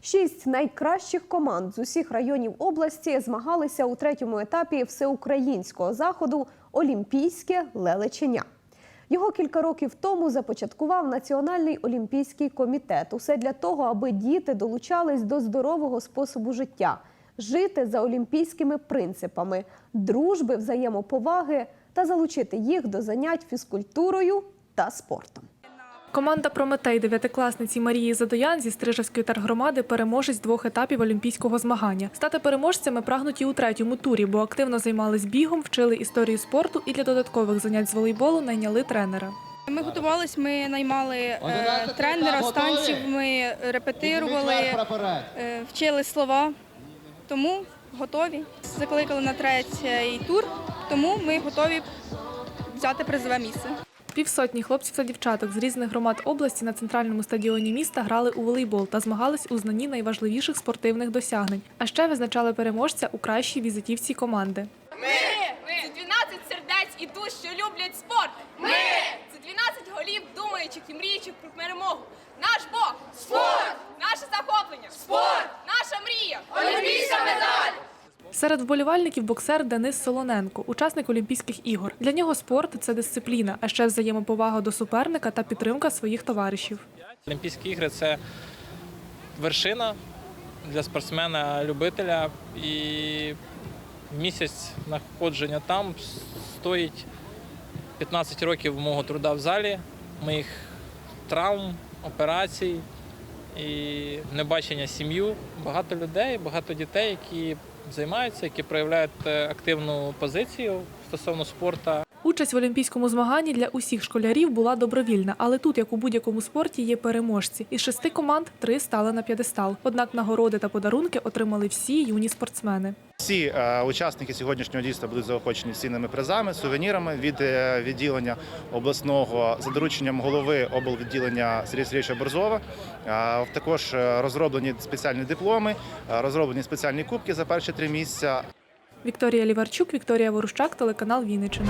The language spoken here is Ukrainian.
Шість найкращих команд з усіх районів області змагалися у третьому етапі всеукраїнського заходу Олімпійське лелеченя. Його кілька років тому започаткував Національний олімпійський комітет. Усе для того, аби діти долучались до здорового способу життя, жити за олімпійськими принципами, дружби, взаємоповаги та залучити їх до занять фізкультурою та спортом. Команда Прометей дев'ятикласниці Марії Задоян зі Стрижевської тергромади переможець двох етапів олімпійського змагання. Стати переможцями прагнуть і у третьому турі, бо активно займались бігом, вчили історію спорту і для додаткових занять з волейболу найняли тренера. Ми готувались, ми наймали е, тренера з танців, ми репетирували, е, вчили слова, тому готові. Закликали на третій тур, тому ми готові взяти призове місце. Півсотні хлопців та дівчаток з різних громад області на центральному стадіоні міста грали у волейбол та змагались у знанні найважливіших спортивних досягнень. А ще визначали переможця у кращій візитівці команди. Це 12 сердець і душ, що люблять спорт. Ми! Це 12 голів, думаючих і мріючих про перемогу. Наш Бог спорт! Наше захоплення спорт! Серед вболівальників боксер Денис Солоненко, учасник Олімпійських ігор. Для нього спорт це дисципліна, а ще взаємоповага до суперника та підтримка своїх товаришів. Олімпійські ігри це вершина для спортсмена-любителя. І місяць знаходження там стоїть 15 років мого труда в залі, моїх травм, операцій і небачення сім'ю. Багато людей, багато дітей, які займаються, які проявляють е, активну позицію стосовно спорту. Участь в олімпійському змаганні для усіх школярів була добровільна, але тут, як у будь-якому спорті, є переможці. Із шести команд три стали на п'єдестал. Однак нагороди та подарунки отримали всі юні спортсмени. Всі е, учасники сьогоднішнього дійства будуть заохочені цінними призами, сувенірами від е, відділення обласного за дорученням голови облвідділення Сергія Сергійовича Борзова. Е, Також розроблені спеціальні дипломи, розроблені спеціальні кубки за перші три місця. Вікторія Ліварчук, Вікторія Ворущак, телеканал Вінниччина.